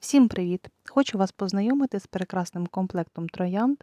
Всім привіт! Хочу вас познайомити з прекрасним комплектом троянд.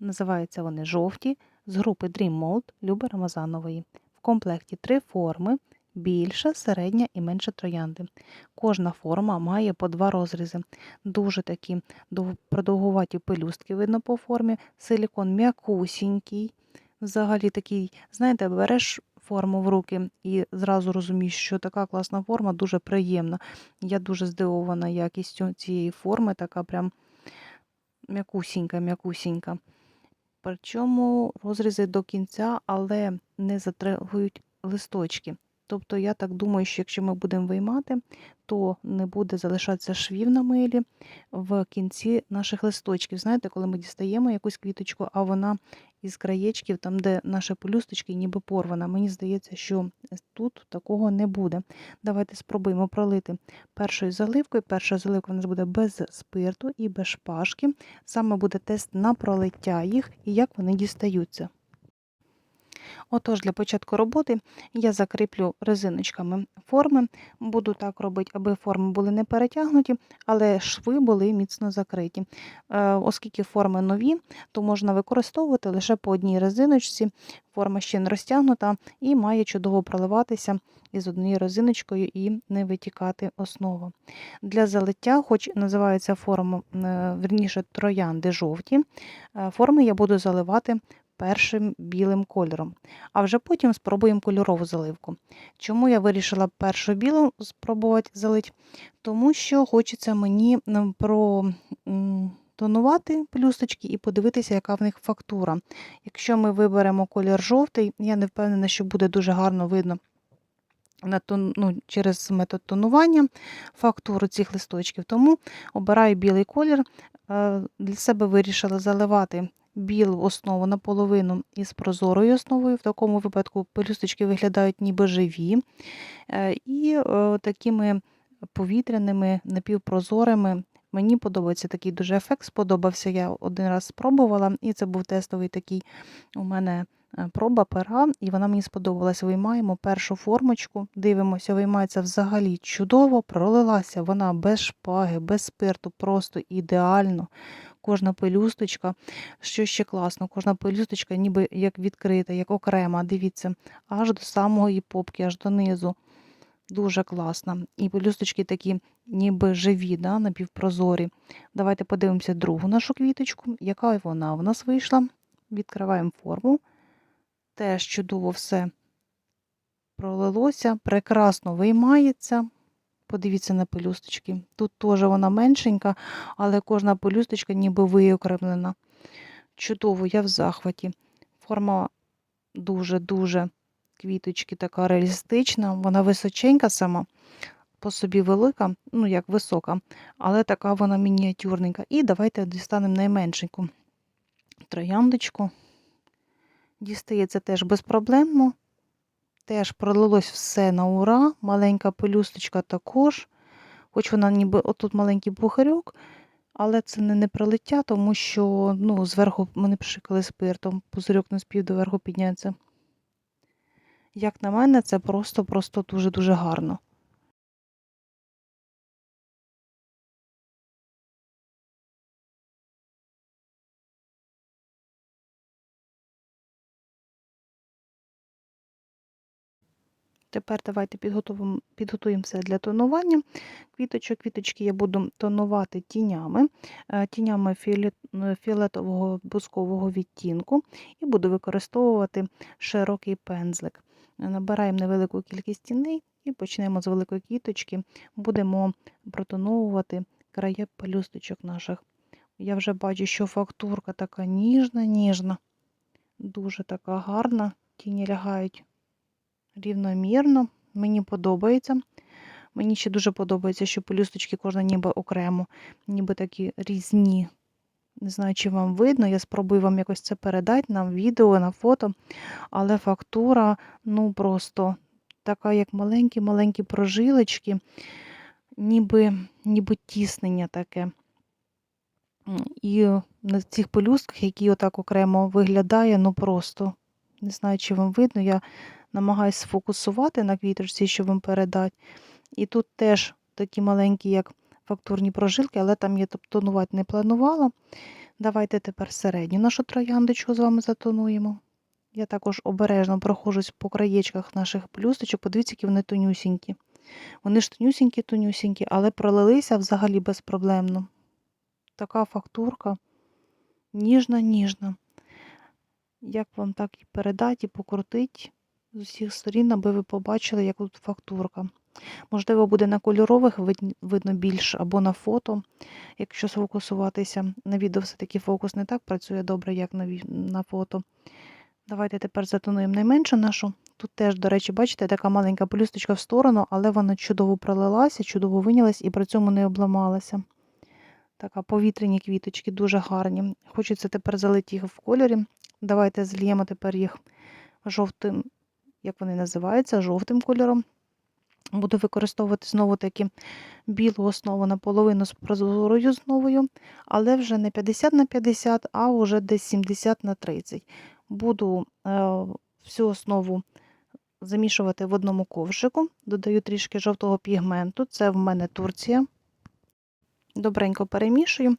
Називаються вони жовті з групи Dream Mode Люби Рамазанової. В комплекті три форми: більша, середня і менша троянди. Кожна форма має по два розрізи. Дуже такі продовгуваті пелюстки видно по формі. Силікон м'якусінький. Взагалі такий, знаєте, береш форму в руки і зразу розумієш, що така класна форма, дуже приємна. Я дуже здивована якістю цієї форми, така прям м'якусінька, м'якусінька. Причому розрізи до кінця, але не затримують листочки. Тобто я так думаю, що якщо ми будемо виймати, то не буде залишатися швів на милі в кінці наших листочків. Знаєте, коли ми дістаємо якусь квіточку, а вона із краєчків, там, де наші пелюсточки, ніби порвана. Мені здається, що тут такого не буде. Давайте спробуємо пролити першою заливкою. Перша заливка у нас буде без спирту і без шпажки. Саме буде тест на пролиття їх і як вони дістаються. Отож, для початку роботи я закріплю резиночками форми. Буду так робити, аби форми були не перетягнуті, але шви були міцно закриті. Е, Оскільки форми нові, то можна використовувати лише по одній резиночці. Форма ще не розтягнута і має чудово проливатися із однією резиночкою і не витікати основа. Для залиття, хоч називається форма, е, верніше троянди жовті, е, форми я буду заливати першим білим кольором, а вже потім спробуємо кольорову заливку. Чому я вирішила першу білу спробувати залити? Тому що хочеться мені протонувати плюсточки і подивитися, яка в них фактура. Якщо ми виберемо колір жовтий, я не впевнена, що буде дуже гарно видно на тон, ну, через метод тонування фактуру цих листочків. Тому обираю білий колір. Е, Для себе вирішила заливати білу основу наполовину із прозорою основою. В такому випадку пелюсточки виглядають ніби живі. Е, І е, такими повітряними, напівпрозорими. Мені подобається такий дуже ефект. Сподобався. Я один раз спробувала, і це був тестовий такий у мене е, проба пера, і вона мені сподобалась. Виймаємо першу формочку, дивимося, виймається взагалі чудово, пролилася вона без шпаги, без спирту, просто ідеально. Кожна пелюсточка, що ще класно, кожна пелюсточка ніби як відкрита, як окрема. Дивіться, аж до самої попки, аж донизу. Дуже класно. І пелюсточки такі ніби живі, да, напівпрозорі. Давайте подивимося другу нашу квіточку, яка вона в нас вийшла. Відкриваємо форму. Теж чудово все пролилося, прекрасно виймається. Подивіться на пелюсточки. Тут теж вона меншенька, але кожна пелюсточка ніби виокремлена. Чудово, я в захваті. Форма дуже-дуже квіточки така реалістична. Вона височенька сама, по собі велика, ну як висока, але така вона мініатюрненька. І давайте дістанемо найменшеньку трояндочку. Дістається теж безпроблемно. Теж пролилось все на ура. Маленька пелюсточка також. Хоч вона ніби отут маленький бухарьок, але це не, не пролиття, тому що ну, зверху мене пшикали спиртом, пузирьок не спів доверху підняться. Як на мене, це просто-просто дуже-дуже гарно. Тепер давайте підготуємо, підготуємо все для тонування. Квіточок, квіточки я буду тонувати тінями, е, тінями фіолет- фіолетового бускового відтінку і буду використовувати широкий пензлик. Набираємо невелику кількість тіней і почнемо з великої квіточки. Будемо протоновувати краї пелюсточок наших. Я вже бачу, що фактурка така ніжна, ніжна, дуже така гарна. Тіні лягають рівномірно. Мені подобається. Мені ще дуже подобається, що пелюсточки кожна ніби окремо, ніби такі різні. Не знаю, чи вам видно, я спробую вам якось це передати на відео, на фото. Але фактура, ну просто така, як маленькі-маленькі прожилочки, ніби, ніби тіснення таке. І на цих пелюстках, які отак окремо виглядає, ну просто не знаю, чи вам видно, я намагаюся сфокусувати на квіточці, щоб вам передати. І тут теж такі маленькі, як фактурні прожилки, але там я тонувати не планувала. Давайте тепер середню нашу трояндочку з вами затонуємо. Я також обережно проходжусь по краєчках наших плюсточок. Подивіться, які вони тонюсінькі. Вони ж тонюсінькі-тонюсінькі, але пролилися взагалі безпроблемно. Така фактурка ніжна-ніжна. Як вам так і передати, і покрутити з усіх сторін, аби ви побачили, як тут фактурка. Можливо, буде на кольорових видно більше або на фото, якщо сфокусуватися. На відео все-таки фокус не так працює добре, як на, фото. Давайте тепер затонуємо найменшу нашу. Тут теж, до речі, бачите, така маленька плюсточка в сторону, але вона чудово пролилася, чудово винялась і при цьому не обламалася. Така повітряні квіточки, дуже гарні. Хочеться тепер залити їх в кольорі. Давайте зліємо тепер їх жовтим, як вони називаються, жовтим кольором. Буду використовувати знову таки білу основу наполовину з прозорою основою, але вже не 50 на 50, а вже десь 70 на 30. Буду е, всю основу замішувати в одному ковшику, додаю трішки жовтого пігменту, це в мене Турція. Добренько перемішую.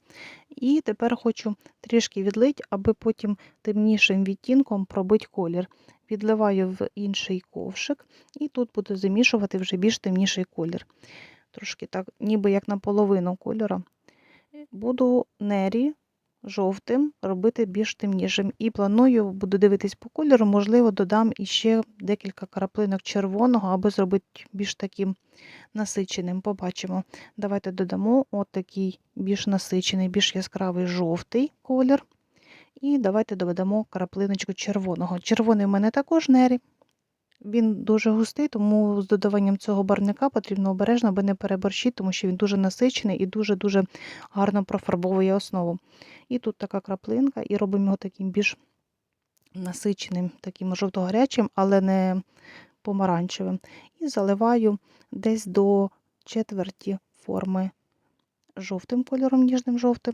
І тепер хочу трішки відлити, аби потім темнішим відтінком пробити колір. Відливаю в інший ковшик, і тут буду замішувати вже більш темніший колір. Трошки так, ніби як наполовину кольора. Буду нері жовтим робити більш темнішим. І планую, буду дивитись по кольору, можливо, додам іще декілька краплинок червоного, аби зробити більш таким насиченим. Побачимо. Давайте додамо отакий більш насичений, більш яскравий жовтий колір. І давайте додамо краплиночку червоного. Червоний в мене також нері. Він дуже густий, тому з додаванням цього барвника потрібно обережно, аби не переборщити, тому що він дуже насичений і дуже-дуже гарно профарбовує основу. І тут така краплинка, і робимо його таким більш насиченим, таким жовто-гарячим, але не помаранчевим. І заливаю десь до четверті форми жовтим кольором, ніжним жовтим.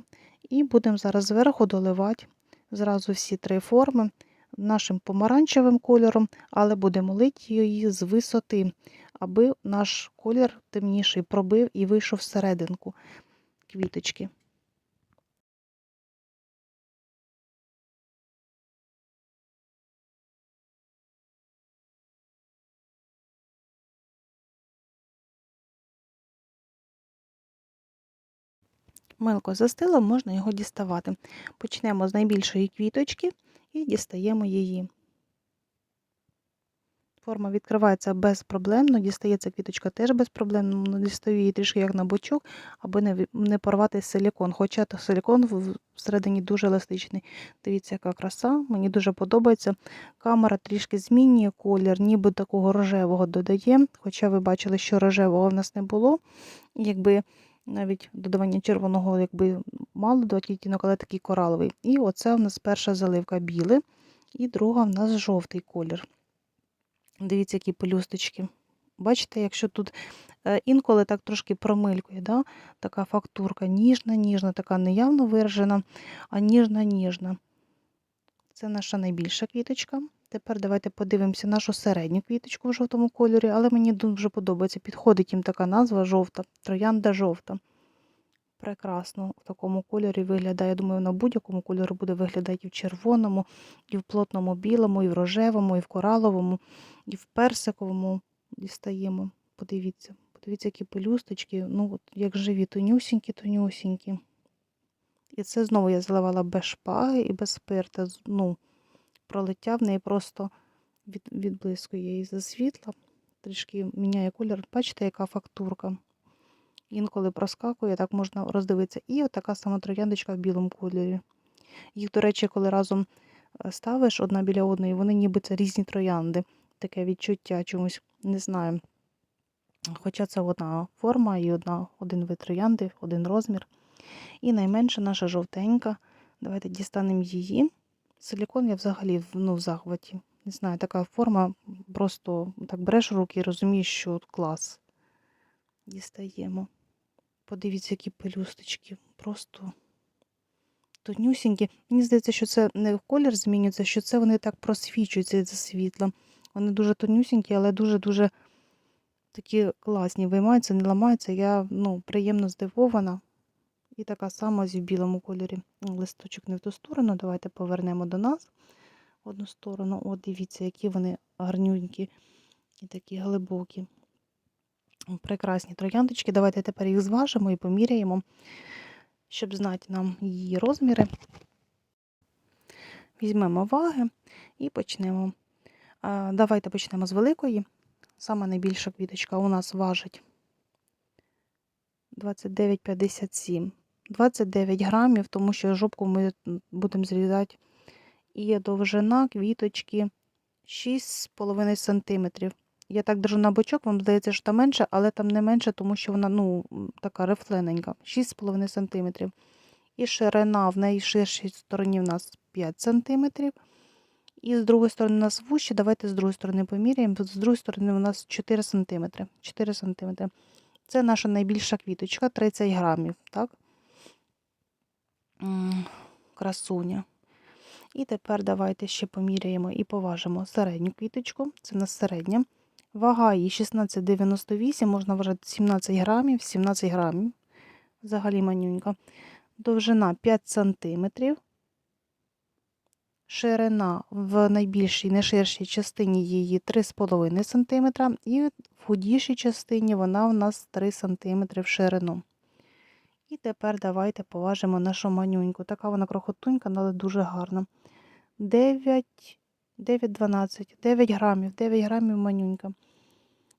І будемо зараз зверху доливати зразу всі три форми нашим помаранчевим кольором, але будемо лити її з висоти, аби наш колір темніший пробив і вийшов всерединку квіточки. Милко застило, можна його діставати. Почнемо з найбільшої квіточки і дістаємо її. Форма відкривається безпроблемно, дістається квіточка теж безпроблемно, дістаю її трішки як на бочок, аби не, не порвати силікон. Хоча то силікон всередині дуже еластичний. Дивіться, яка краса, мені дуже подобається. Камера трішки змінює колір, ніби такого рожевого додає. Хоча ви бачили, що рожевого в нас не було. Якби навіть додавання червоного якби мало додати відтінок, але такий кораловий. І оце у нас перша заливка білий, і друга в нас жовтий колір. Дивіться, які пелюсточки. Бачите, якщо тут е, інколи так трошки промилькує, да? така фактурка ніжна, ніжна, така неявно виражена, а ніжна-ніжна. Це наша найбільша квіточка. Тепер давайте подивимося нашу середню квіточку в жовтому кольорі, але мені дуже подобається. Підходить їм така назва жовта, троянда жовта. Прекрасно в такому кольорі виглядає. Я думаю, на будь-якому кольорі буде виглядати і в червоному, і в плотному білому, і в рожевому, і в кораловому, і в персиковому дістаємо. Подивіться, подивіться, які пелюсточки, ну от як живі, тонюсінькі, тонюсінькі. І це знову я заливала без шпаги і без спирта. Ну, пролиття в неї просто від, відблискує її за світла, трішки міняє колір. Бачите, яка фактурка. Інколи проскакує, так можна роздивитися. І от така сама трояндочка в білому кольорі. Їх, до речі, коли разом е, ставиш одна біля одної, вони ніби це різні троянди. Таке відчуття чомусь, не знаю. Хоча це одна форма і одна, один вид троянди, один розмір. І найменша наша жовтенька. Давайте дістанемо її. Силікон я взагалі ну, в захваті. Не знаю, така форма, просто так береш руки і розумієш, що клас. Дістаємо. Подивіться, які пелюсточки. Просто тонюсінькі. Мені здається, що це не колір змінюється, що це вони так просвічуються за світлом. Вони дуже тонюсінькі, але дуже-дуже такі класні, виймаються, не ламаються. Я ну, приємно здивована. І така сама ось в білому кольорі. Листочок не в ту сторону. Давайте повернемо до нас одну сторону. От дивіться, які вони гарнюнькі і такі глибокі. Прекрасні трояндочки. Давайте тепер їх зважимо і поміряємо, щоб знати нам її розміри. Візьмемо ваги і почнемо. Давайте почнемо з великої. Сама найбільша квіточка у нас важить 29,57. 29 грамів, тому що жопку ми будемо зрізати. І довжина квіточки 6,5 см. Я так держу на бочок, вам здається, що там менше, але там не менше, тому що вона ну, така рифлененька. 6,5 см. І ширина в неї ширшій стороні в нас 5 см. І з другої сторони у нас вущі. Давайте з другої сторони поміряємо. З другої сторони у нас 4 см. 4 см. Це наша найбільша квіточка, 30 грамів. Так? Красуня. І тепер давайте ще поміряємо і поважимо середню квіточку. Це у нас середня. Вага її 16,98, можна вважати 17 грамів, 17 грамів. Взагалі манюнька. Довжина 5 сантиметрів. Ширина в найбільшій, найширшій частині її 3,5 см, і в худішій частині вона у нас 3 см в ширину. І тепер давайте поважимо нашу манюньку. Така вона крохотунька, але дуже гарна. 9, 9, 12, 9 грамів, 9 грамів манюнька.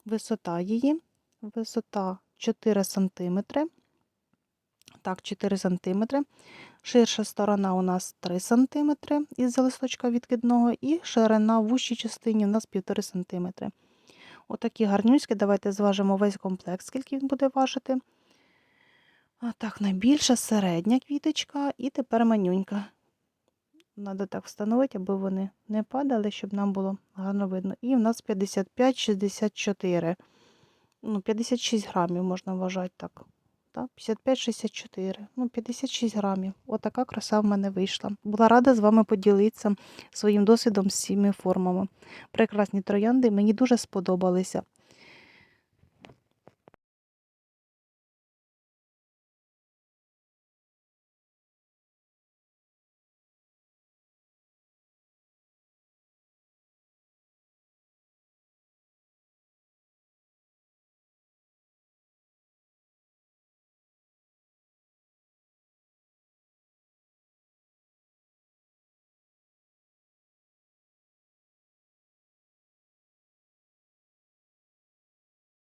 Висота її, висота 4 см. Так, 4 см. Ширша сторона у нас 3 см із листочка відкидного, і ширина в вущій частині у нас 1,5 см. Отакі гарнюські. Давайте зважимо весь комплект, скільки він буде важити. А так, найбільша середня квіточка і тепер манюнька. Треба так встановити, аби вони не падали, щоб нам було гарно видно. І в нас 55-64. Ну, 56 грамів можна вважати так. Так, 55-64, ну 56 грамів. Отака краса в мене вийшла. Була рада з вами поділитися своїм досвідом з цими формами. Прекрасні троянди, мені дуже сподобалися.